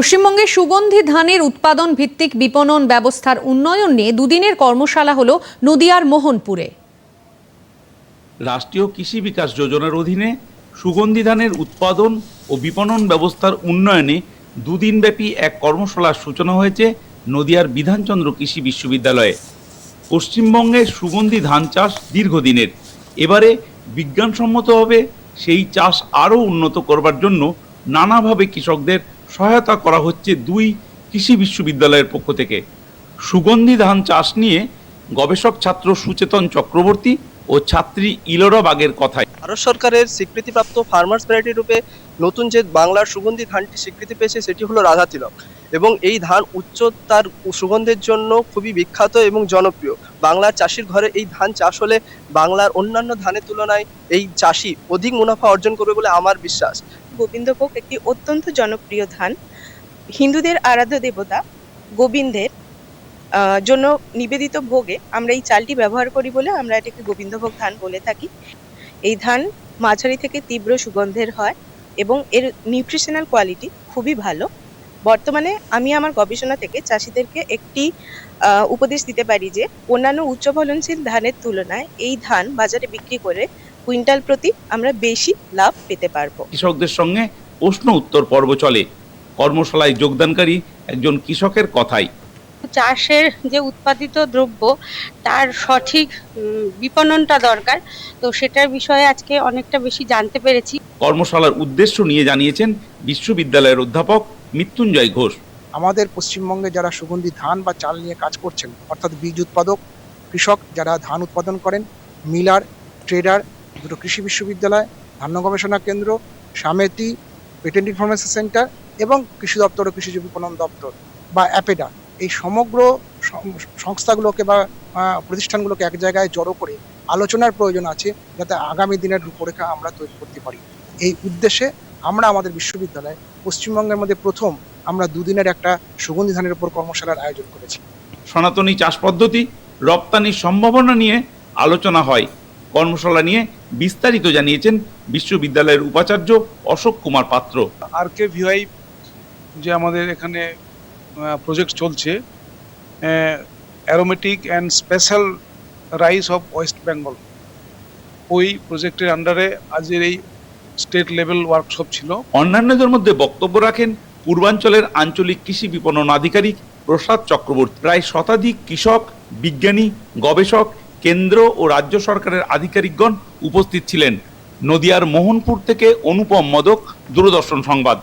পশ্চিমবঙ্গে সুগন্ধি ধানের উৎপাদন ভিত্তিক বিপণন ব্যবস্থার উন্নয়ন নিয়ে দুদিনের কর্মশালা হল নদিয়ার মোহনপুরে। রাষ্ট্রীয় কৃষি বিকাশ যোজনার অধীনে সুগন্ধি ধানের উৎপাদন ও বিপণন ব্যবস্থার উন্নয়নে দুদিনব্যাপী এক কর্মশালার সূচনা হয়েছে নদিয়ার বিধানচন্দ্র কৃষি বিশ্ববিদ্যালয়ে। পশ্চিমবঙ্গে সুগন্ধি ধান চাষ দীর্ঘদিনের। এবারে বিজ্ঞানসম্মতভাবে সেই চাষ আরও উন্নত করবার জন্য নানাভাবে কৃষকদের সহায়তা করা হচ্ছে দুই কৃষি বিশ্ববিদ্যালয়ের পক্ষ থেকে। সুগন্ধি ধান চাষ নিয়ে গবেষক ছাত্র সুচেতন চক্রবর্তী ও ছাত্রী ইলোরা বাগের কথায়। ভারত সরকারের স্বীকৃতিপ্রাপ্ত ফার্মার্স ভ্যারাইটি রূপে নতুন যে বাংলার সুগন্ধি ধানটি স্বীকৃতি পেয়েছে, সেটি হলো রাধা তিলক এবং এই ধান উচ্চ তার সুগন্ধের জন্য খুবই বিখ্যাত এবং জনপ্রিয়। বাংলার চাষির ঘরে এই ধান চাষ হলে বাংলার অন্যান্য ধানের তুলনায় এই চাষি অধিক মুনাফা অর্জন করবে বলে আমার বিশ্বাস। গোবিন্দভোগ একটি অত্যন্ত জনপ্রিয় ধান। হিন্দুদের আরাধ্য দেবতা গোবিন্দের জন্য নিবেদিত ভোগে আমরা এই চালটি ব্যবহার করি বলে আমরা এটাকে গোবিন্দভোগ ধান বলে থাকি। এই ধান মাঝারি থেকে তীব্র সুগন্ধের হয় এবং এর নিউট্রিশনাল কোয়ালিটি খুবই ভালো। বর্তমানে আমি আমার গবেষণা থেকে চাষিদেরকে একটি উপদেশ দিতে পারি যে অন্যান্য উচ্চ ফলনশীল ধানের তুলনায় এই ধান বাজারে বিক্রি করে কুইন্টাল প্রতি আমরা বেশি লাভ পেতে পারব। কৃষকদের সঙ্গে প্রশ্ন উত্তর পর্ব চলে। কর্মশালায় যোগদানকারী একজন কৃষকের কথাই। চাষের যে উৎপাদিত দ্রব্য তার সঠিক বিপণনটা দরকার। তো সেটার বিষয়ে আজকে অনেকটা বেশি জানতে পেরেছি। কর্মশালার উদ্দেশ্য নিয়ে জানিয়েছেন বিশ্ববিদ্যালয়ের অধ্যাপক মৃত্যুঞ্জয় ঘোষ। আমাদের পশ্চিমবঙ্গে যারা সুগন্ধি ধান বা চাল নিয়ে কাজ করছেন অর্থাৎ বীজ উৎপাদক কৃষক যারা ধান উৎপাদন করেন মিলার ট্রেডার দুটো কৃষি বিশ্ববিদ্যালয় ধান্য গবেষণা কেন্দ্র, সামেতি, পেটেন্ট ইনফরমেশন সেন্টার এবং কৃষি দপ্তর ও কৃষিজ বিপণন দপ্তর বা অ্যাপেডা। এই সমগ্র সংস্থাগুলোকে বা প্রতিষ্ঠানগুলোকে এক জায়গায় জড়ো করে আলোচনার প্রয়োজন আছে যাতে আগামী দিনের রূপরেখা আমরা তৈরি করতে পারি। এই উদ্দেশ্যে আমরা আমাদের বিশ্ববিদ্যালয়ে পশ্চিমবঙ্গের মধ্যে প্রথম আমরা দুদিনের একটা সুগন্ধি ধানের উপর কর্মশালার আয়োজন করেছি। সনাতনী চাষ পদ্ধতি রপ্তানির সম্ভাবনা নিয়ে আলোচনা হয়। কর্মশালা নিয়ে বিস্তারিত জানিয়েছেন বিশ্ববিদ্যালয়ের উপাচার্য অশোক কুমার পাত্র। আর কে ভিআই যে আমাদের এখানে প্রজেক্ট চলছে aromatic and special rice of West Bengal ওই প্রজেক্টের আন্ডারে আজের এই স্টেট লেভেল ওয়ার্কশপ ছিল। অন্যান্যদের মধ্যে বক্তব্য রাখেন পূর্বাঞ্চলের আঞ্চলিক কৃষি বিপণন আধিকারিক প্রসাদ চক্রবর্তী। প্রায় শতাধিক কৃষক বিজ্ঞানী গবেষক কেন্দ্র ও রাজ্য সরকারের আধিকারিকগণ উপস্থিত ছিলেন। নদিয়ার মোহনপুর থেকে অনুপম মদক দূরদর্শন সংবাদ।